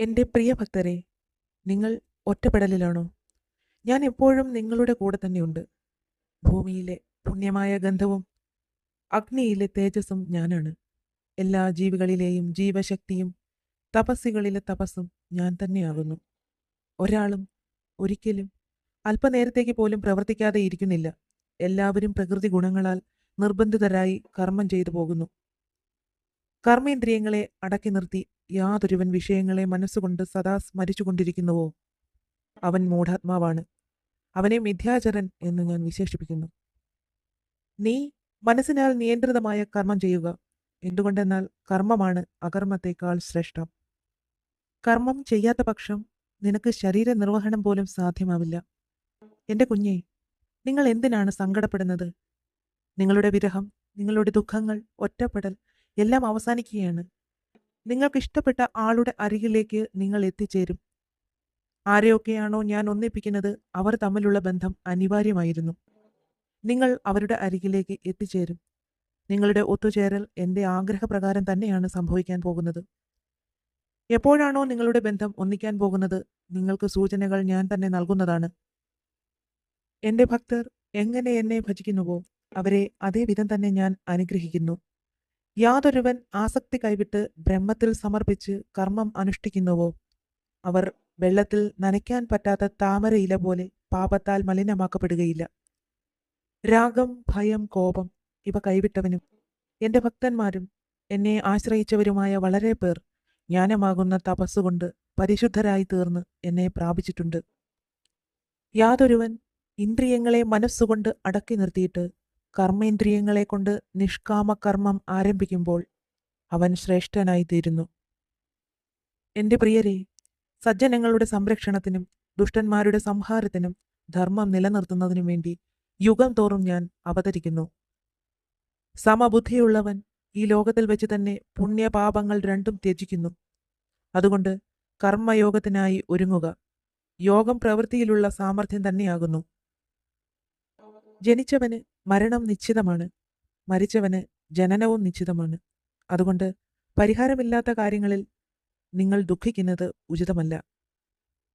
എന്റെ പ്രിയ ഭക്തരെ നിങ്ങൾ ഒറ്റപ്പെടലിലാണോ? ഞാൻ എപ്പോഴും നിങ്ങളുടെ കൂടെ തന്നെയുണ്ട്. ഭൂമിയിലെ പുണ്യമായ ഗന്ധവും അഗ്നിയിലെ തേജസ്സും ഞാനാണ്. എല്ലാ ജീവികളിലെയും ജീവശക്തിയും തപസ്സികളിലെ തപസ്സും ഞാൻ തന്നെയാകുന്നു. ഒരാളും ഒരിക്കലും അല്പനേരത്തേക്ക് പോലും പ്രവർത്തിക്കാതെ ഇരിക്കുന്നില്ല. എല്ലാവരും പ്രകൃതി ഗുണങ്ങളാൽ നിർബന്ധിതരായി കർമ്മം ചെയ്തു പോകുന്നു. കർമ്മേന്ദ്രിയങ്ങളെ അടക്കി നിർത്തി യാതൊരുവൻ വിഷയങ്ങളെ മനസ്സുകൊണ്ട് സദാ സ്മരിച്ചുകൊണ്ടിരിക്കുന്നുവോ? അവൻ മൂഢാത്മാവാണ്. അവനെ മിഥ്യാചരൻ എന്ന് ഞാൻ വിശേഷിപ്പിക്കുന്നു. നീ മനസ്സിനാൽ നിയന്ത്രിതമായ കർമ്മം ചെയ്യുക. എന്തുകൊണ്ടെന്നാൽ കർമ്മമാണ് അകർമ്മത്തേക്കാൾ ശ്രേഷ്ഠം. കർമ്മം ചെയ്യാത്ത പക്ഷം നിനക്ക് ശരീര നിർവഹണം പോലും സാധ്യമാവില്ല. എന്റെ കുഞ്ഞെ നിങ്ങൾ എന്തിനാണ് സങ്കടപ്പെടുന്നത്? നിങ്ങളുടെ വിരഹം നിങ്ങളുടെ ദുഃഖങ്ങൾ ഒറ്റപ്പെടൽ എല്ലാം അവസാനിക്കുകയാണ്. നിങ്ങൾക്ക് ഇഷ്ടപ്പെട്ട ആളുടെ അരികിലേക്ക് നിങ്ങൾ എത്തിച്ചേരും. ആരെയൊക്കെയാണോ ഞാൻ ഒന്നിപ്പിക്കുന്നത് അവർ തമ്മിലുള്ള ബന്ധം അനിവാര്യമായിരുന്നു. നിങ്ങൾ അവരുടെ അരികിലേക്ക് എത്തിച്ചേരും. നിങ്ങളുടെ ഒത്തുചേരൽ എന്റെ ആഗ്രഹപ്രകാരം തന്നെയാണ് സംഭവിക്കാൻ പോകുന്നത്. എപ്പോഴാണോ നിങ്ങളുടെ ബന്ധം ഒന്നിക്കാൻ പോകുന്നത് നിങ്ങൾക്ക് സൂചനകൾ ഞാൻ തന്നെ നൽകുന്നതാണ്. എന്റെ ഭക്തർ എങ്ങനെ എന്നെ ഭജിക്കുന്നുവോ അവരെ അതേ വിധം തന്നെ ഞാൻ അനുഗ്രഹിക്കുന്നു. യാതൊരുവൻ ആസക്തി കൈവിട്ട് ബ്രഹ്മത്തിൽ സമർപ്പിച്ച് കർമ്മം അനുഷ്ഠിക്കുന്നുവോ? അവർ വെള്ളത്തിൽ നനയ്ക്കാൻ പറ്റാത്ത താമര ഇല പോലെ പാപത്താൽ മലിനമാക്കപ്പെടുകയില്ല. രാഗം ഭയം കോപം ഇവ കൈവിട്ടവനും എന്റെ ഭക്തന്മാരും എന്നെ ആശ്രയിച്ചവരുമായ വളരെ പേർ ജ്ഞാനമാകുന്ന തപസ്സുകൊണ്ട് പരിശുദ്ധരായി തീർന്ന് എന്നെ പ്രാപിച്ചിട്ടുണ്ട്. യാതൊരുവൻ ഇന്ദ്രിയങ്ങളെ മനസ്സുകൊണ്ട് അടക്കി നിർത്തിയിട്ട് കർമ്മേന്ദ്രിയങ്ങളെ കൊണ്ട് നിഷ്കാമ കർമ്മം ആരംഭിക്കുമ്പോൾ അവൻ ശ്രേഷ്ഠനായി തീരുന്നു എന്റെ പ്രിയരെ സജ്ജനങ്ങളുടെ സംരക്ഷണത്തിനും ദുഷ്ടന്മാരുടെ സംഹാരത്തിനും ധർമ്മം നിലനിർത്തുന്നതിനും വേണ്ടി യുഗം തോറും ഞാൻ അവതരിക്കുന്നു. സമബുദ്ധിയുള്ളവൻ ഈ ലോകത്തിൽ വെച്ച് തന്നെ പുണ്യപാപങ്ങൾ രണ്ടും ത്യജിക്കുന്നു. അതുകൊണ്ട് കർമ്മയോഗത്തിനായി ഒരുങ്ങുക. യോഗം പ്രവൃത്തിയിലുള്ള സാമർഥ്യം തന്നെയാകുന്നു. ജനിച്ചവന് മരണം നിശ്ചിതമാണ്. മരിച്ചവന് ജനനവും നിശ്ചിതമാണ്. അതുകൊണ്ട് പരിഹാരമില്ലാത്ത കാര്യങ്ങളിൽ നിങ്ങൾ ദുഃഖിക്കുന്നത് ഉചിതമല്ല.